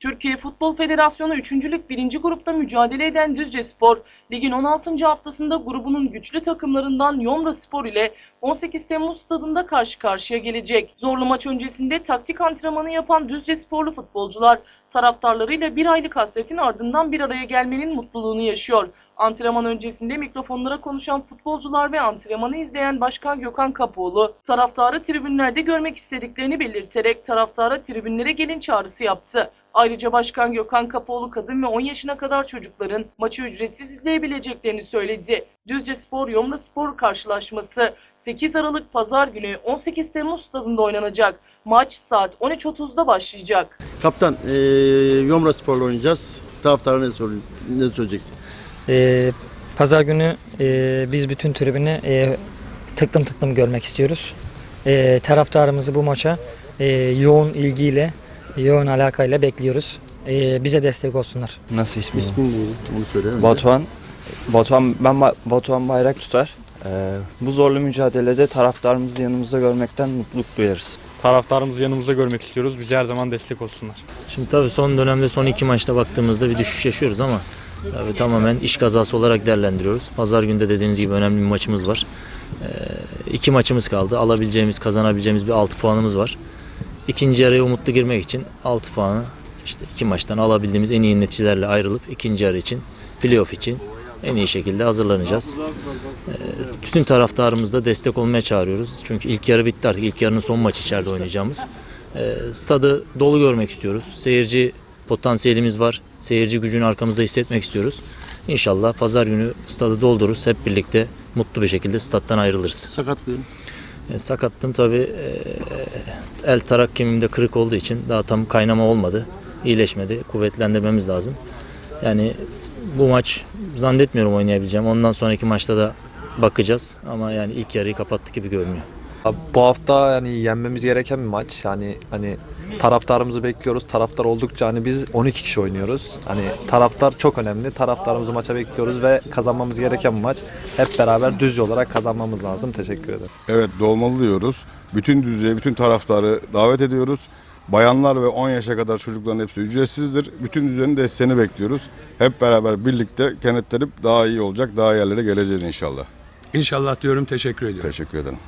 Türkiye Futbol Federasyonu 3. Lig 1. grupta mücadele eden Düzce Spor, ligin 16. haftasında grubunun güçlü takımlarından Yomra Spor ile 18 Temmuz stadında karşı karşıya gelecek. Zorlu maç öncesinde taktik antrenmanı yapan Düzce Sporlu futbolcular taraftarlarıyla bir aylık hasretin ardından bir araya gelmenin mutluluğunu yaşıyor. Antrenman öncesinde mikrofonlara konuşan futbolcular ve antrenmanı izleyen Başkan Gökhan Kapoğlu, taraftarı tribünlerde görmek istediklerini belirterek taraftara tribünlere gelin çağrısı yaptı. Ayrıca Başkan Gökhan Kapoğlu kadın ve 10 yaşına kadar çocukların maçı ücretsiz izleyebileceklerini söyledi. Düzce Spor Yomra Spor karşılaşması 8 Aralık Pazar günü 18 Temmuz stadında oynanacak. Maç saat 13.30'da başlayacak. Kaptan, eee Yomra Spor'la oynayacağız. Taraftara ne, sor- ne söyleyeceksin? Ee, Pazar günü e, biz bütün tribünü e, tıklım tıklım görmek istiyoruz. E, taraftarımızı bu maça e, yoğun ilgiyle, yoğun alakayla bekliyoruz. E, bize destek olsunlar. Nasıl ismi? İsmin neydi? Onu söyle. önce. Batuhan. Batuhan ben Ba- Batuhan Bayrak tutar. Ee, bu zorlu mücadelede taraftarımızı yanımızda görmekten mutluluk duyarız. Taraftarımızı yanımızda görmek istiyoruz. Bize her zaman destek olsunlar. Şimdi tabii son dönemde son iki maçta baktığımızda bir düşüş yaşıyoruz ama tabii tamamen iş kazası olarak değerlendiriyoruz. Pazar günde dediğiniz gibi önemli bir maçımız var. Ee, iki maçımız kaldı. Alabileceğimiz, kazanabileceğimiz bir 6 puanımız var. İkinci yarıya umutlu girmek için 6 puanı işte iki maçtan alabildiğimiz en iyi neticelerle ayrılıp ikinci yarı için, playoff için en iyi şekilde hazırlanacağız. Ee, bütün taraftarımızda destek olmaya çağırıyoruz. Çünkü ilk yarı bitti artık. İlk yarının son maçı içeride oynayacağımız. Ee, stadı dolu görmek istiyoruz. Seyirci potansiyelimiz var. Seyirci gücünü arkamızda hissetmek istiyoruz. İnşallah pazar günü stadı doldururuz. Hep birlikte mutlu bir şekilde stat'tan ayrılırız. Sakatlığın. E, sakattım tabii. e, el tarak kemiğimde kırık olduğu için daha tam kaynama olmadı. İyileşmedi. Kuvvetlendirmemiz lazım. Yani bu maç zannetmiyorum oynayabileceğim. Ondan sonraki maçta da bakacağız. Ama yani ilk yarıyı kapattık gibi görünüyor. Abi Bu hafta yani yenmemiz gereken bir maç. Yani hani taraftarımızı bekliyoruz. Taraftar oldukça hani biz 12 kişi oynuyoruz. Hani taraftar çok önemli. Taraftarımızı maça bekliyoruz ve kazanmamız gereken bir maç. Hep beraber düzce olarak kazanmamız lazım. Teşekkür ederim. Evet dolmalı diyoruz. Bütün düzeye, bütün taraftarı davet ediyoruz. Bayanlar ve 10 yaşa kadar çocukların hepsi ücretsizdir. Bütün düzenin desteğini bekliyoruz. Hep beraber birlikte kenetlenip daha iyi olacak, daha iyi yerlere geleceğiz inşallah. İnşallah diyorum teşekkür ediyorum. Teşekkür ederim.